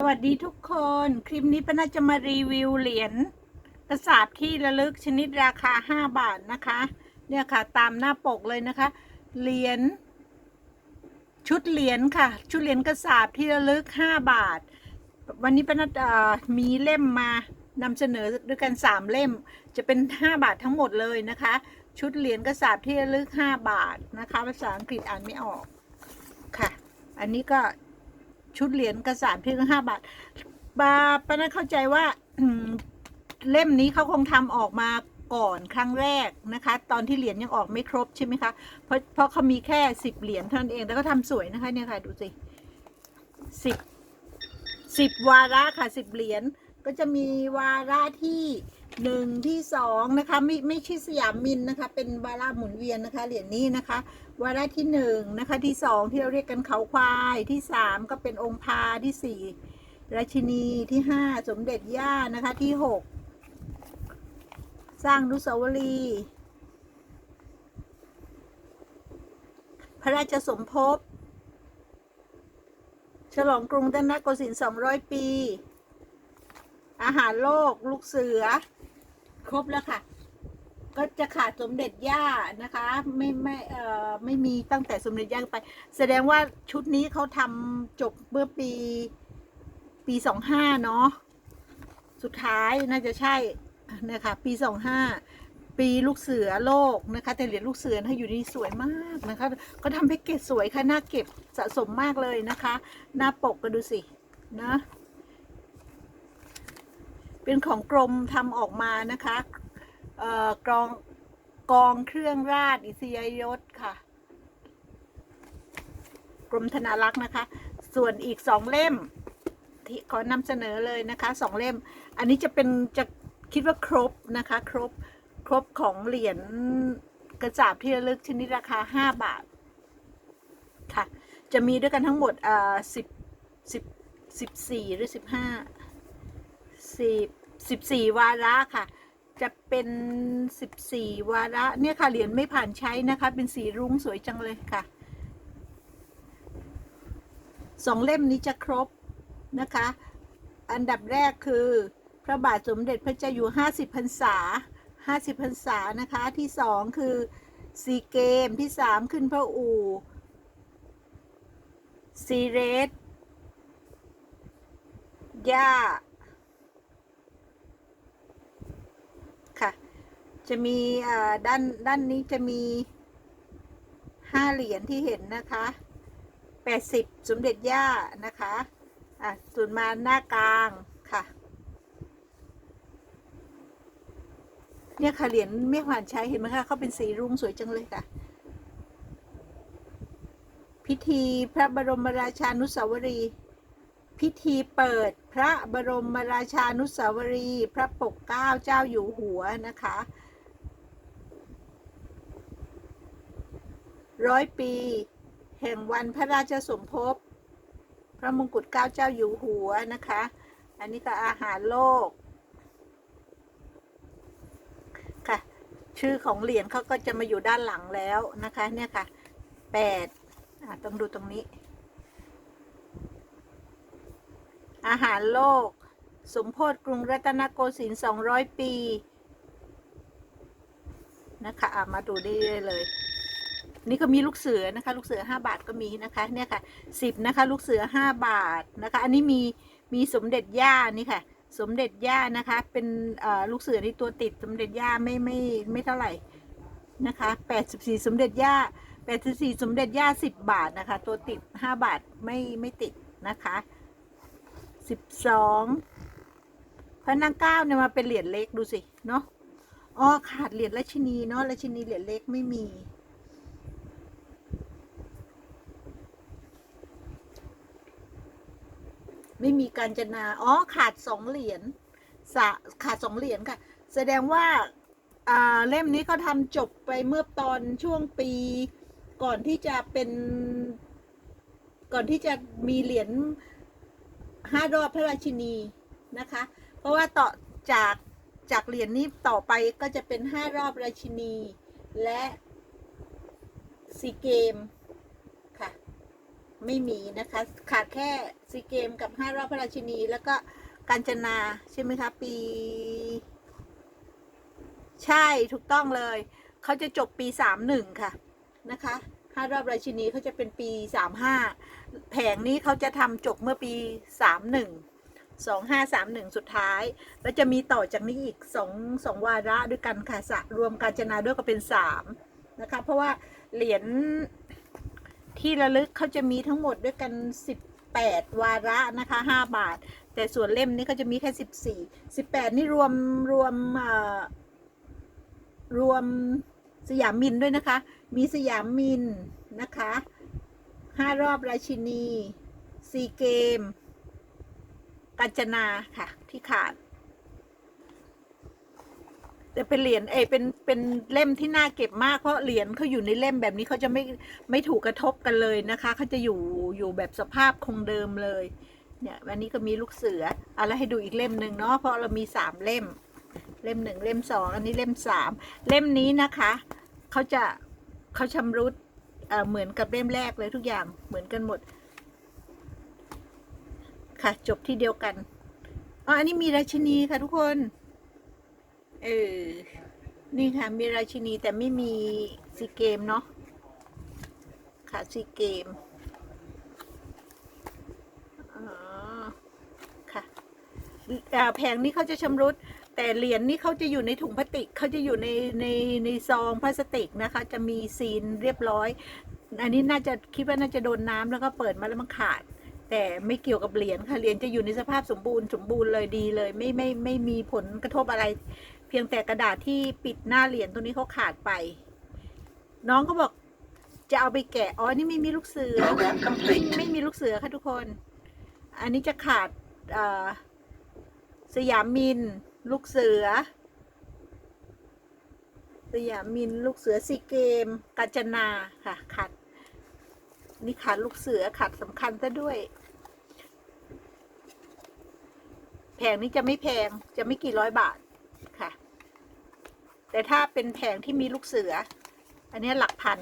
สวัสดีทุกคน คลิปนี้ป้าน่าจะมารีวิวเหรียญกระสาบที่ระลึกชนิดราคา 5 บาทนะคะ เนี่ยค่ะตามหน้าปกเลยนะคะ เหรียญชุดเหรียญค่ะ ชุดเหรียญกระสาบที่ระลึก 5 บาท วันนี้ป้าน่าเอ่อมีเล่มมานำเสนอด้วยกัน 3 เล่ม จะเป็น 5 บาททั้งหมดเลยนะคะ ชุดเหรียญกระสาบที่ระลึก 5 บาทนะคะ ภาษาอังกฤษอ่านไม่ออกค่ะ อันนี้ก็ ชุดเหรียญกระสาบที่ห้าบาทบาป้าน่าเข้าใจว่าเล่มนี้เขาคงทำออกมาก่อนครั้งแรกนะคะ ตอนที่เหรียญยังออกไม่ครบใช่ไหมคะเพราะเพราะเขามีแค่สิบเหรียญเท่านั้นเองแล้วก็ทำสวยนะคะเนี่ยค่ะดูสิสิบสิบวาระค่ะสิบเหรียญก็จะมีวาระที่ หนึ่งที่สองนะคะไม่ไม่ใช่สยามมินนะคะ เป็นวาระหมุนเวียนนะคะเหรียญนี้นะคะวาระที่หนึ่งนะคะที่สองที่เราเรียกกันเขาควายที่สามก็เป็นองค์พาที่สี่ราชินีที่ห้าสมเด็จย่านะคะที่หกสร้างนุสาวรีย์พระราชสมภพ ฉลองกรุงรัตนโกสินทร์สองร้อยปี อาหารโลก ลูกเสือ ครบแล้วค่ะ ก็จะขาดสมเด็จย่านะคะ ไม่ไม่เอ่อไม่มีตั้งแต่สมเด็จย่าไป แสดงว่าชุดนี้เขาทำจบเมื่อปีปีสองห้าเนาะสุดท้ายน่าจะใช่นะคะปีสองห้าปีลูกเสือโลกนะคะแต่เหรียญลูกเสือนะอยู่นี่สวยมากนะคะ ก็ทำแพ็กเกจสวยค่ะน่าเก็บสะสมมากเลยนะคะ หน้าปกก็ดูสินะ เป็นของกรมทำออกมานะคะกรองกองเครื่องราชอิสริยยศค่ะ กรมธนารักษ์นะคะ ส่วนอีกสองเล่มที่ขอนำเสนอเลยนะคะสองเล่ม อันนี้จะเป็นจะคิดว่าครบนะคะ ครบครบของเหรียญกระจาบที่ระลึกชนิดราคาห้าบาท ค่ะ จะมีด้วยกันทั้งหมดอ่าสิบสิบสิบสี่หรือสิบห้าสิบ สิบสี่วาระค่ะ จะเป็นสิบสี่วาระ เนี่ยค่ะเหรียญไม่ผ่านใช้นะคะ เป็นสีรุ้งสวยจังเลยค่ะสองเล่มนี้จะครบนะคะ อันดับแรกคือ พระบาทสมเด็จพระเจ้าอยู่ห้าสิบพรรษาห้าสิบพรรษานะคะ ที่สองคือซีเกมที่สามขึ้นพระอู่ซีเรสย่า ค่ะ จะมีด้านด้านนี้จะมีห้าเหรียญที่เห็นนะคะแปดสิบสมเด็จย่านะคะอะส่วนมาหน้ากลางค่ะ เนี่ยค่ะเหรียญไม่ผ่านใช้เห็นไหมคะเขาเป็นสีรุ้งสวยจังเลยค่ะ พิธีพระบรมราชานุสาวรีย์พิธีเปิดพระบรมราชานุสาวรีย์พระปกเกล้าเจ้าอยู่หัวนะคะ ร้อยปี แห่งวันพระราชสมภพ พระมงกุฎเกล้าเจ้าอยู่หัวนะคะ อันนี้ก็อาหารโลก ค่ะ ชื่อของเหรียญเขาก็จะมาอยู่ด้านหลังแล้วนะคะ เนี่ยค่ะแปดต้องดูตรงนี้ อาหารโลก สมโพธิกรุงรัตนโกสินทร์200 ปี นะคะอะมาดูได้เลย นี่ก็มีลูกเสือนะคะลูกเสือ 5 บาทก็มีนะคะเนี่ยค่ะ10นะคะลูกเสือ 5 บาทนะคะอันนี้มีมีสมเด็จย่านี่ค่ะ สมเด็จย่านะคะเป็นลูกเสือที่ตัวติดสมเด็จย่าไม่ไม่ไม่เท่าไหร่นะคะ84 สมเด็จย่า84 สมเด็จย่า 10 บาทนะคะ ตัวติด 5 บาทไม่ไม่ติดนะคะ 12พระนางเก้าเนี่ยมาเป็นเหรียญเล็กดูสิเนาะอ๋อขาดเหรียญราชินีเนาะราชินีเหรียญเล็กไม่มี ไม่มีการจนาอ๋อขาดสองเหรียญสะขาดสองเหรียญค่ะ แสดงว่าเล่มนี้เขาทำจบไปเมื่อตอนช่วงปี ก่อนที่จะเป็น ก่อนที่จะมีเหรียญห้ารอบพระราชินีนะคะ เพราะว่าต่อจากจากเหรียญนี้ต่อไปก็จะเป็นห้ารอบราชินีและซีเกม ไม่มีนะคะ ขาดแค่ซีเกมกับห้ารอบพระราชินี แล้วก็กาญจนาใช่ไหมคะ ปี ใช่ถูกต้องเลย เขาจะจบปีสามหนึ่งค่ะนะคะห้ารอบราชินีเขาจะเป็นปีสามห้าแผงนี้เขาจะทำจบเมื่อปีสามหนึ่งสองห้าสามหนึ่งสุดท้าย แล้วจะมีต่อจากนี้อีกสองสองวาระด้วยกันค่ะสะรวมกาญจนาด้วยก็เป็นสามนะคะ เพราะว่าเหรียญ ที่ระลึกเขาจะมีทั้งหมดด้วยกันสิบแปดวาระนะคะห้าบาท แต่ส่วนเล่มนี้เขาจะมีแค่สิบสี่สิบแปดนี่รวมรวมรวมสยามมินด้วยนะคะ มีสยามมินนะคะห้ารอบราชินีซีเกมกาญจนาค่ะ ที่ขาด แต่เป็นเหรียญเอยเป็นเป็นเล่มที่น่าเก็บมากเพราะเหรียญเขาอยู่ในเล่มแบบนี้เขาจะไม่ไม่ถูกกระทบกันเลยนะคะเขาจะอยู่อยู่แบบสภาพคงเดิมเลยเนี่ยวันนี้ก็มีลูกเสือเอาแล้วให้ดูอีกเล่มหนึ่งเนาะเพราะเรามีสามเล่ม เล่มหนึ่งเล่มสองอันนี้เล่มสามเล่มนี้นะคะเขาจะเขาชำรุดเอ่อเหมือนกับเล่มแรกเลยทุกอย่างเหมือนกันหมด ค่ะจบที่เดียวกันอ๋ออันนี้มีราชินีค่ะทุกคน เออ นี่ค่ะ มีราชินีแต่ไม่มีซีเกมเนาะ ค่ะซีเกม อ๋อ ค่ะแผงนี้เขาจะชำรุด แต่เหรียญนี่เขาจะอยู่ในถุงพลาสติก เขาจะอยู่ในในในซองพลาสติกนะคะ จะมีซีนเรียบร้อย อันนี้น่าจะคิดว่าน่าจะโดนน้ำแล้วก็เปิดมาแล้วมันขาดแต่ไม่เกี่ยวกับเหรียญค่ะ เหรียญจะอยู่ในสภาพสมบูรณ์สมบูรณ์เลยดีเลย ไม่ไม่ไม่มีผลกระทบอะไร เพียงแต่กระดาษที่ปิดหน้าเหรียญตรงนี้เขาขาดไป น้องก็บอกจะเอาไปแกะ อ๋อ นี่ไม่มีลูกเสือไม่ไม่มีลูกเสือค่ะทุกคน อันนี้จะขาดสยามมิน ลูกเสือ สยามมิน ลูกเสือซีเกม กาญจนาค่ะขาดนี่ขาดลูกเสือขาดสำคัญซะด้วยแผงนี้จะไม่แพง จะไม่กี่ร้อยบาท แต่ถ้าเป็นแผงที่มีลูกเสือ อันนี้หลักพัน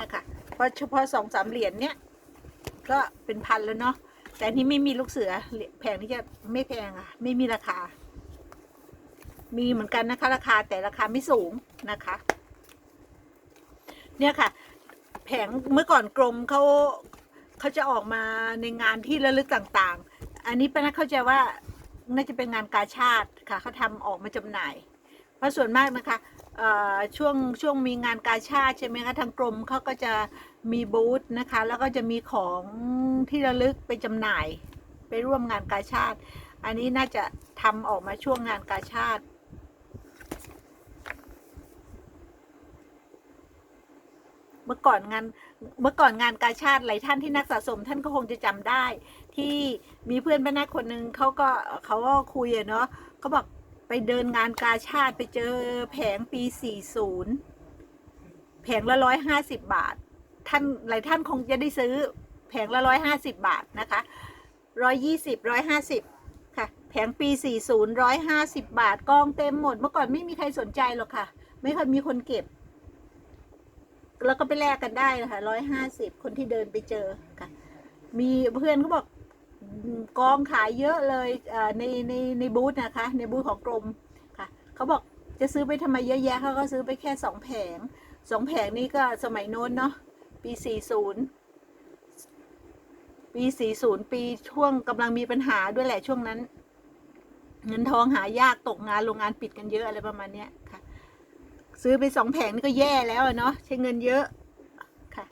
นะคะเพราะเฉพาะสองสามเหรียญเนี้ยก็เป็นพันแล้วเนาะแต่อันนี้ไม่มีลูกเสือแพงนี่จะไม่แพงอะไม่มีราคา มีเหมือนกันนะคะ ราคาแต่ราคาไม่สูงนะคะ เนี่ยค่ะ แผงเมื่อก่อนกรมเขาเขาจะออกมาในงานที่ระลึกต่าง ๆ อันนี้ป้านัทเข้าใจว่า น่าจะเป็นงานกาชาติค่ะเขาทำออกมาจำหน่าย เพราะส่วนมากนะคะช่วงช่วงมีงานกาชาติใช่ไหมคะทางกรมเขาก็จะมีบูธนะคะ แล้วก็จะมีของที่ระลึกไปจำหน่ายไปร่วมงานกาชาติ อันนี้น่าจะทำออกมาช่วงงานกาชาติเมื่อก่อนงานเมื่อก่อนงานกาชาติหลายท่านที่นักสะสมท่านก็คงจะจำได้ ที่มีเพื่อนป้านาคนหนึ่งเขาก็เขาก็คุยอะเนาะเขาบอกไปเดินงานกาชาติไปเจอแผงปี 40 แผงละร้อยห้าสิบบาท ท่านหลายท่านคงจะได้ซื้อแผงละร้อยห้าสิบบาทนะคะร้อยยี่สิบร้อยห้าสิบค่ะ แผงปี 40ร้อยห้าสิบบาทกองเต็มหมด เมื่อก่อนไม่มีใครสนใจหรอกค่ะ ไม่ค่อยมีคนเก็บ แล้วก็ไปแลกกันได้นะคะร้อยห้าสิบคนที่เดินไปเจอค่ะ มีเพื่อนเขาบอก กองขายเยอะเลยในในในบูธนะคะ ในบูธของกรมค่ะเขาบอกจะซื้อไปทำไมเยอะแยะเขาก็ซื้อไปแค่สองแผงสองแผงนี้ก็สมัยโน้นเนาะปีสี่ศูนย์ปีสี่ศูนย์ปีช่วงกำลังมีปัญหาด้วยแหละช่วงนั้น เงินทองหายากตกงานโรงงานปิดกันเยอะอะไรประมาณเนี้ยค่ะ ซื้อไปสองแผงนี่ก็แย่แล้วอะเนาะใช้เงินเยอะค่ะ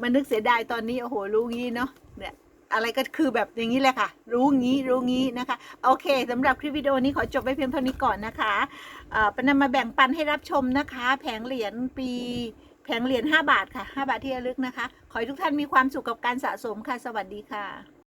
มันนึกเสียดายตอนนี้โอ้โหรู้งี้เนาะเนี่ย อะไรก็คือแบบอย่างนี้แหละค่ะ รู้งี้รู้งี้นะคะ โอเคสำหรับคลิปวิดีโอนี้ขอจบไวเพียงเท่านี้ก่อนนะคะเอ่อปนนำมาแบ่งปันให้รับชมนะคะ แผงเหรียญปีแผงเหรียญ5บาทค่ะ 5 บาทที่ระลึกนะคะ ขอให้ทุกท่านมีความสุขกับการสะสมค่ะ สวัสดีค่ะ